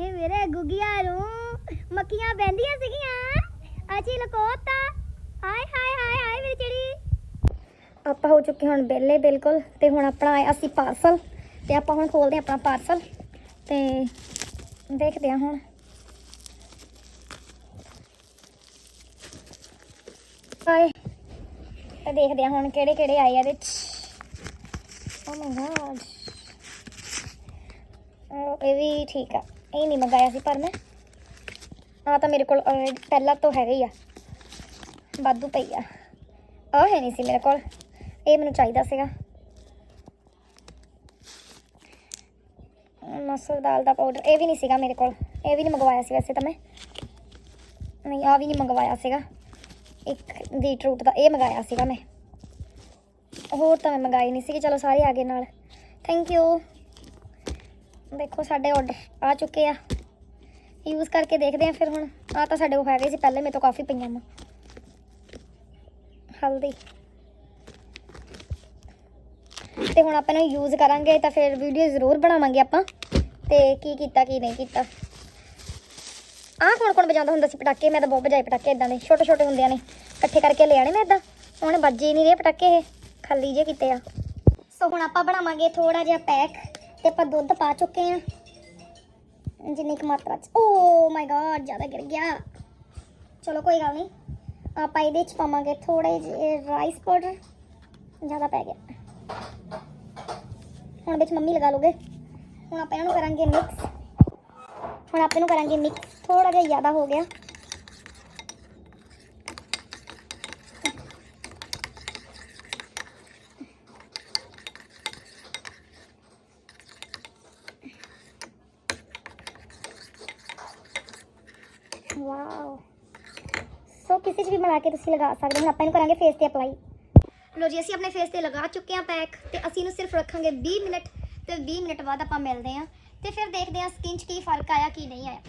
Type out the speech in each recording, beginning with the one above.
ਇਹ ਮੇਰੇ ਗੁੱਗੀਆਂ ਨੂੰ ਮੱਖੀਆਂ ਬੈੰਦੀਆਂ ਸੀਗੀਆਂ। ਅਸੀਂ ਲਕੋਤਾ। ਹਾਏ ਹਾਏ ਹਾਏ ਹਾਏ ਮੇਰੀ ਚਿੜੀ। ਆਪਾਂ ਹੋ ਚੁੱਕੇ ਹੁਣ ਬੇਲੇ ਬਿਲਕੁਲ, ਤੇ ਹੁਣ ਆਪਣਾ ਆਇਆ ਸੀ ਪਾਰਸਲ ਤੇ ਆਪਾਂ ਹੁਣ ਖੋਲਦੇ ਆਪਣਾ ਪਾਰਸਲ ਤੇ ਦੇਖਦੇ ਹਾਂ ਹੁਣ। ਹਾਏ, ਤੇ ਦੇਖਦੇ ਹਾਂ ਹੁਣ ਕਿਹੜੇ ਕਿਹੜੇ ਆਏ ਆ ਇਹਦੇ ਚ। ਓ ਮਾਈ ਗॉड ਇਹ ਵੀ ਠੀਕ ਆ। ਇਹ ਨਹੀਂ ਮੰਗਾਇਆ ਸੀ, ਪਰ ਮੈਂ ਆ ਤਾਂ ਮੇਰੇ ਕੋਲ ਪਹਿਲਾਂ ਤੋਂ ਹੈਗਾ ਹੀ ਆ। ਵਾਧੂ ਪਈ ਆ। ਆ ਹੈ ਨਹੀਂ ਸੀ ਮੇਰੇ ਕੋਲ। ਇਹ ਮੈਨੂੰ ਚਾਹੀਦਾ ਸੀਗਾ। ਮਸਰ ਦਾਲ ਦਾ ਪਾਊਡਰ ਇਹ ਵੀ ਨਹੀਂ ਸੀਗਾ ਮੇਰੇ ਕੋਲ। ਇਹ ਵੀ ਨਹੀਂ ਮੰਗਵਾਇਆ ਸੀ ਵੈਸੇ ਤਾਂ ਮੈਂ। ਨਹੀਂ ਆ ਵੀ ਨਹੀਂ ਮੰਗਵਾਇਆ ਸੀਗਾ। ਇੱਕ ਬੀਟਰੂਟ ਦਾ, ਇਹ ਮੰਗਾਇਆ ਸੀਗਾ ਮੈਂ। ਹੋਰ ਤਾਂ ਮੈਂ ਮੰਗਾਈ ਨਹੀਂ ਸੀਗੀ। ਚਲੋ ਸਾਰੇ ਆ ਗਏ ਨਾਲ। ਥੈਂਕ ਯੂ ਦੇਖੋ ਸਾਡੇ ਆਰਡਰ ਆ ਚੁੱਕੇ ਆ। ਯੂਜ਼ ਕਰਕੇ ਦੇਖਦੇ ਆ ਫਿਰ ਹੁਣ। ਆ ਤਾਂ ਸਾਡੇ ਕੋਲ ਹੈਗੇ ਸੀ ਪਹਿਲੇ, ਮੇਰੇ ਤੋਂ ਕਾਫੀ ਪਈਆਂ ਨੇ ਹਲਦੀ। ਤੇ ਹੁਣ ਆਪਾਂ ਇਹਨੂੰ ਯੂਜ਼ ਕਰਾਂਗੇ, ਤਾਂ ਫਿਰ ਵੀਡੀਓ ਜ਼ਰੂਰ ਬਣਾਵਾਂਗੇ ਆਪਾਂ। ਤੇ ਕੀ ਕੀਤਾ, ਕੀ ਨਹੀਂ ਕੀਤਾ। ਆਹ ਕੌਣ ਕੌਣ ਵਜਾਉਂਦਾ ਹੁੰਦਾ ਸੀ ਪਟਾਕੇ? ਮੈਂ ਤਾਂ ਬਹੁਤ ਵਜਾਏ ਪਟਾਕੇ ਇਦਾਂ ਦੇ। ਛੋਟੇ ਛੋਟੇ ਹੁੰਦਿਆਂ ਨੇ। ਇਕੱਠੇ ਕਰਕੇ ਲੈ ਆਣੇ ਮੈਂ ਇਦਾਂ ਹੁਣ ਵੱਜੇ ਹੀ ਨਹੀਂ ਰਹੇ ਪਟਾਕੇ ਇਹ। ਖਾਲੀ ਜੇ ਕਿਤੇ ਆ। ਸੋ ਹੁਣ ਆਪਾਂ ਬਣਾਵਾਂਗੇ ਥੋੜਾ ਜਿਹਾ ਪੈਕ ਤੇ ਆਪਾਂ ਦੁੱਧ ਪਾ ਚੁੱਕੇ ਆ ਜਿੰਨੀ ਕੁ ਮਾਤਰਾ ਚ। ਓ ਮਾਈ ਗॉड ਜ਼ਿਆਦਾ ਗਿਰ ਗਿਆ। ਚਲੋ ਕੋਈ ਗੱਲ ਨਹੀਂ। ਆਪਾਂ ਇਹਦੇ ਚ ਪਾਵਾਂਗੇ ਥੋੜੇ ਜਿਹੇ ਰਾਈਸ ਪਾਊਡਰ ਜ਼ਿਆਦਾ ਪੈ ਗਿਆ। ਹੁਣ ਵਿੱਚ ਮੰਮੀ ਲਗਾ ਲੋਗੇ ਹੁਣ ਆਪਾਂ ਇਹਨਾਂ ਨੂੰ ਕਰਾਂਗੇ ਮਿਕਸ ਹੁਣ ਆਪਾਂ ਇਹਨੂੰ ਕਰਾਂਗੇ ਮਿਕਸ ਥੋੜਾ ਜਿਹਾ ਜ਼ਿਆਦਾ ਹੋ ਗਿਆ ਵਾਓ ਸੋ ਕਿਸੇ 'ਚ ਵੀ ਬਣਾ ਕੇ ਤੁਸੀਂ ਲਗਾ ਸਕਦੇ ਹੋ। ਹੁਣ ਆਪਾਂ ਇਹਨੂੰ ਕਰਾਂਗੇ ਫੇਸ ਤੇ ਅਪਲਾਈ ਲੋ ਜੀ, ਅਸੀਂ ਆਪਣੇ ਫੇਸ ਤੇ ਲਗਾ ਚੁੱਕੇ ਹਾਂ ਪੈਕ ਤੇ ਅਸੀਂ ਇਹਨੂੰ ਸਿਰਫ ਰੱਖਾਂਗੇ 20 ਮਿੰਟ ਤੇ 20 ਮਿੰਟ ਬਾਅਦ ਆਪਾਂ ਮਿਲਦੇ ਹਾਂ। ਤੇ ਫਿਰ ਦੇਖਦੇ ਹਾਂ ਸਕਿਨ 'ਚ ਕੀ ਫ਼ਰਕ ਆਇਆ, ਕੀ ਨਹੀਂ ਆਇਆ।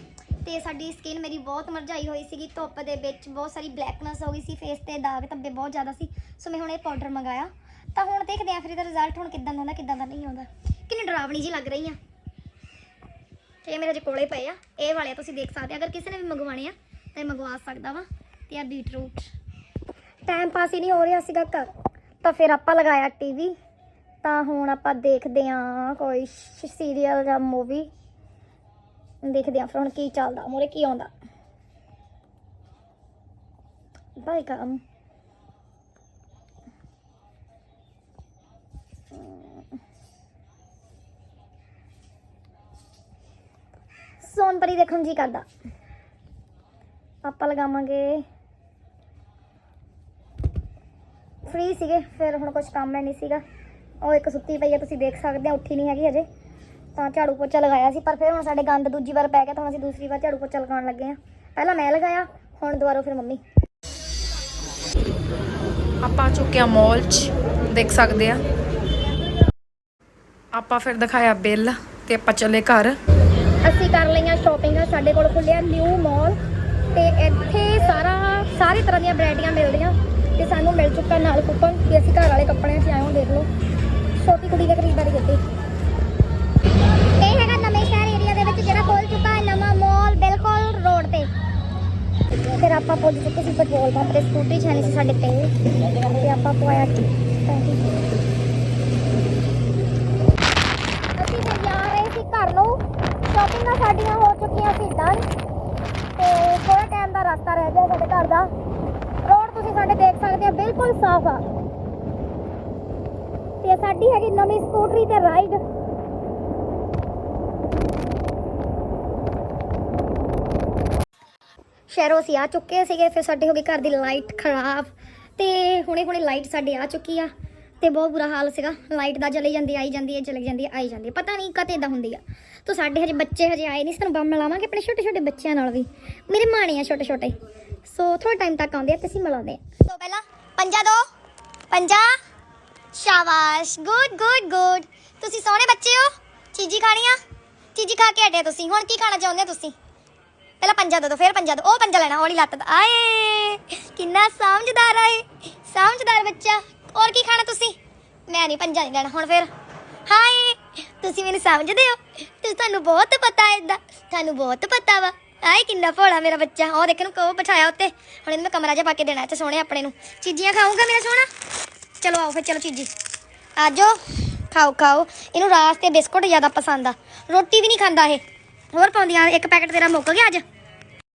ਤੇ ਸਾਡੀ ਸਕਿਨ ਮੇਰੀ ਬਹੁਤ ਮਰਝਾਈ ਹੋਈ ਸੀਗੀ, ਧੁੱਪ ਦੇ ਵਿੱਚ ਬਹੁਤ ਸਾਰੀ ਬਲੈਕਨੈਸ ਹੋ ਗਈ ਸੀ ਫੇਸ ਤੇ ਦਾਗ ਧੱਬੇ ਬਹੁਤ ਜ਼ਿਆਦਾ ਸੀ ਸੋ ਮੈਂ ਹੁਣ ਇਹ ਪਾਊਡਰ ਮੰਗਾਇਆ। ਤਾਂ ਹੁਣ ਦੇਖਦੇ ਹਾਂ ਫਿਰ ਇਹਦਾ ਰਿਜ਼ਲਟ ਹੁਣ ਕਿੱਦਾਂ ਦਾ ਹੁੰਦਾ ਕਿੱਦਾਂ ਦਾ ਨਹੀਂ ਆਉਂਦਾ। ਕਿੰਨੀ ਡਰਾਵਣੀ ਜੀ ਲੱਗ ਰਹੀ ਆ। ਤੇ ਇਹ ਮੇਰੇ ਜੇ ਕੋਲੇ ਪਏ ਆ। ਇਹ ਵਾਲੇ ਤੁਸੀਂ ਦੇਖ ਸਕਦੇ ਅਗਰ ਕਿਸੇ ਨੇ ਵੀ ਮੰਗਵਾਣੇ ਆ ਤਾਂ ਇਹ ਮੰਗਵਾ ਸਕਦਾ ਵਾ। ਤੇ ਆ ਬੀਟਰੂਟ ਟਾਈਮ ਪਾਸ ਹੀ ਨਹੀਂ ਹੋ ਰਿਹਾ ਸੀਗਾ ਘਰ। ਤਾਂ ਫਿਰ ਆਪਾਂ ਲਗਾਇਆ ਟੀਵੀ ਤਾਂ ਹੁਣ ਆਪਾਂ ਦੇਖਦੇ ਆ ਕੋਈ ਸੀਰੀਅਲ ਜਾਂ ਮੂਵੀ ਦੇਖਦੇ ਆ ਫਿਰ ਹੁਣ ਕੀ ਚੱਲਦਾ। ਮੋਰੇ ਕੀ ਆਉਂਦਾ। ਬਾਈ ਕੰਮ। ਸੋਨਪਰੀ ਦੇਖਣ ਨੂੰ ਜੀ ਕਰਦਾ। ਆਪਾਂ ਲਗਾਵਾਂਗੇ ਫ੍ਰੀ ਸੀਗੇ ਫਿਰ ਹੁਣ ਕੁਝ ਕੰਮ ਹੈ ਨਹੀਂ ਸੀਗਾ। ਉਹ ਇੱਕ ਸੁੱਤੀ ਪਈ ਹੈ ਤੁਸੀਂ ਦੇਖ ਸਕਦੇ ਆ ਉੱਠੀ ਨਹੀਂ ਹੈਗੀ ਅਜੇ ਤਾਂ ਝਾੜੂ ਪੋਚਾ ਲਗਾਇਆ ਸੀ ਪਰ ਫਿਰ ਹੁਣ ਸਾਡੇ ਗੰਦ ਦੂਜੀ ਵਾਰ ਪੈ ਗਿਆ ਤਾਂ ਅਸੀਂ ਦੂਸਰੀ ਵਾਰ ਝਾੜੂ ਪੋਚਾ ਲਗਾਉਣ ਲੱਗੇ ਆ ਪਹਿਲਾਂ ਮੈਂ ਲਗਾਇਆ ਹੁਣ ਦੁਬਾਰਾ ਫਿਰ ਮੰਮੀ। ਆਪਾਂ ਆ ਚੁੱਕੇ ਆ ਮਾਲ 'ਚ ਦੇਖ ਸਕਦੇ ਆ ਆਪਾਂ ਫਿਰ ਦਿਖਾਇਆ ਬਿੱਲ ਤੇ ਆਪਾਂ ਚੱਲੇ ਘਰ। ਅਸੀਂ ਕਰ ਲਈਆਂ ਸ਼ਾਪਿੰਗ ਸਾਡੇ ਕੋਲ ਖੁੱਲਿਆ ਨਿਊ ਮਾਲ ਤੇ ਇੱਥੇ ਸਾਰਾ ਸਾਰੀ ਤਰ੍ਹਾਂ ਦੀਆਂ ਵੈਰਾਈਟੀਆਂ ਮਿਲਦੀਆਂ। ਤੇ ਸਾਨੂੰ ਮਿਲ ਚੁੱਕਾ ਨਾਲ ਕੂਪਨ ਤੇ ਅਸੀਂ ਘਰ ਵਾਲੇ ਕੱਪੜਿਆਂ 'ਚ ਆਏ ਹਾਂ ਦੇਖ ਲਓ। ਛੋਟੀ ਕੁੜੀ ਦੀ ਖਰੀਦਦਾਰੀ ਕੀਤੀ। ਇਹ ਹੈਗਾ ਨਵੇਂ ਸ਼ਹਿਰ ਏਰੀਆ ਦੇ ਵਿੱਚ ਜਿਹੜਾ ਖੋਲ ਚੁੱਕਾ ਹੈ ਨਵਾਂ ਮਾਲ ਬਿਲਕੁਲ ਰੋਡ ਤੇ। ਫਿਰ ਆਪਾਂ ਪਹੁੰਚ ਚੁੱਕੇ ਸੀ ਪੈਟਰੋਲ ਪੰਪ ਤੇ ਸਕੂਟਰੀ ਛਾਣੀ ਸੀ ਸਾਡੇ ਤੇ। ਤੇ ਆਪਾਂ ਪਵਾਇਆ ਅਸੀਂ ਫਿਰ ਜਾ ਰਹੇ ਸੀ ਘਰ ਨੂੰ। ਸ਼ਾਪਿੰਗਾਂ ਸਾਡੀਆਂ ਹੋ ਚੁੱਕੀਆਂ ਸੀ ਡਨ ਤੇ ਥੋੜਾ ਟਾਈਮ ਦਾ ਰਸਤਾ ਰਹਿ ਗਿਆ ਸਾਡੇ ਘਰ ਦਾ। ਤੁਸੀਂ ਸਾਡੇ ਦੇਖ ਸਕਦੇ ਹੋ, ਬਿਲਕੁਲ ਸਾਫ਼ ਆ। ਤੇ ਸਾਡੀ ਹੈਗੀ ਨਵੀਂ ਸਕੂਟਰੀ ਤੇ ਰਾਈਡ ਸ਼ਹਿਰੋਂ ਅਸੀਂ ਆ ਚੁੱਕੇ ਸੀਗੇ, ਫਿਰ ਸਾਡੇ ਹੋ ਗਈ ਘਰ ਦੀ ਲਾਈਟ ਖਰਾਬ। ਤੇ ਹੁਣੇ ਹੁਣੇ ਲਾਈਟ ਸਾਡੇ ਆ ਚੁੱਕੀ ਆ, ਤੇ ਬਹੁਤ ਬੁਰਾ ਹਾਲ ਸੀਗਾ। ਲਾਈਟ ਦਾ ਚਲੀ ਜਾਂਦੀ, ਆਈ ਜਾਂਦੀ ਹੈ ਚਲੀ ਜਾਂਦੀ, ਆਈ ਜਾਂਦੀ। ਹੈ ਪਤਾ ਨਹੀਂ ਕਦੇ ਇਦਾਂ ਹੁੰਦੀ ਆ। ਤੋ ਸਾਡੇ ਹਜੇ ਬੱਚੇ ਹਜੇ ਆਏ ਨਹੀਂ ਸਾਨੂੰ ਬੰਮ ਮਿਲਾਵਾਂਗੇ ਆਪਣੇ ਛੋਟੇ ਛੋਟੇ ਬੱਚਿਆਂ ਨਾਲ ਵੀ। ਮੇਰੇ ਮਾਣੇ ਆ ਛੋਟੇ ਛੋਟੇ ਸੋ ਥੋੜਾ ਟਾਈਮ ਤੱਕ ਆਉਂਦੇ ਆ ਤੇ ਅਸੀਂ ਮਿਲਾਉਂਦੇ ਆ। ਸੋ ਪਹਿਲਾਂ ਪੰਜਾ ਦੋ। ਪੰਜਾ। ਸ਼ਾਬਾਸ਼। ਗੁੱਡ ਗੁੱਡ ਗੁੱਡ ਤੁਸੀਂ ਸੋਹਣੇ ਬੱਚੇ ਹੋ। ਚੀਜੀ ਖਾਣੀ ਚੀਜੀ ਖਾ ਕੇ ਹਟੇ ਤੁਸੀਂ। ਹੁਣ ਕੀ ਖਾਣਾ ਚਾਹੁੰਦੇ ਹੋ ਤੁਸੀਂ? ਪਹਿਲਾਂ ਪੰਜਾ ਦੋ ਫਿਰ ਪੰਜਾ ਦੋ ਉਹ ਪੰਜਾ ਲੈਣਾ, ਹੌਲੀ ਲੱਤ ਆਏ! ਕਿੰਨਾ ਸਮਝਦਾਰ ਆਏ ਸਮਝਦਾਰ ਬੱਚਾ। ਹੋਰ ਕੀ ਖਾਣਾ ਤੁਸੀਂ? ਮੈਂ ਨਹੀਂ, ਪੰਜਾ ਨਹੀਂ ਲੈਣਾ। ਹੁਣ ਫਿਰ। ਹਾਏ! ਤੁਸੀਂ ਮੈਨੂੰ ਸਮਝਦੇ ਹੋ। ਤੁਸੀਂ, ਤੁਹਾਨੂੰ ਬਹੁਤ ਪਤਾ ਹੈ ਇਦਾਂ। ਤੁਹਾਨੂੰ ਬਹੁਤ ਪਤਾ ਵਾ। ਆਏ ਕਿੰਨਾ ਭੋਲਾ ਮੇਰਾ ਬੱਚਾ। ਉਹ ਦੇਖ ਨੂੰ ਕਹੋ ਬਿਠਾਇਆ ਉੱਤੇ। ਹੁਣ ਇਹਨੂੰ ਮੈਂ ਕਮਰਾ ਜਿਹਾ ਪਾ ਕੇ ਦੇਣਾ ਤੇ ਸੋਹਣੇ ਆਪਣੇ ਨੂੰ। ਚੀਜ਼ੀਆਂ ਖਾਊਗਾ ਮੇਰਾ ਸੋਹਣਾ? ਚਲੋ ਆਓ ਫਿਰ, ਚਲੋ ਚੀਜ਼ੀ। ਆਜੋ ਖਾਓ ਖਾਓ। ਇਹਨੂੰ ਰਾਸ ਤੇ ਬਿਸਕੁਟ ਜ਼ਿਆਦਾ ਪਸੰਦ ਆ। ਰੋਟੀ ਵੀ ਨਹੀਂ ਖਾਂਦਾ ਇਹ। ਹੋਰ ਪਾਉਂਦੀਆਂ, ਇੱਕ ਪੈਕਟ ਤੇਰਾ ਮੁੱਕ ਗਿਆ ਅੱਜ।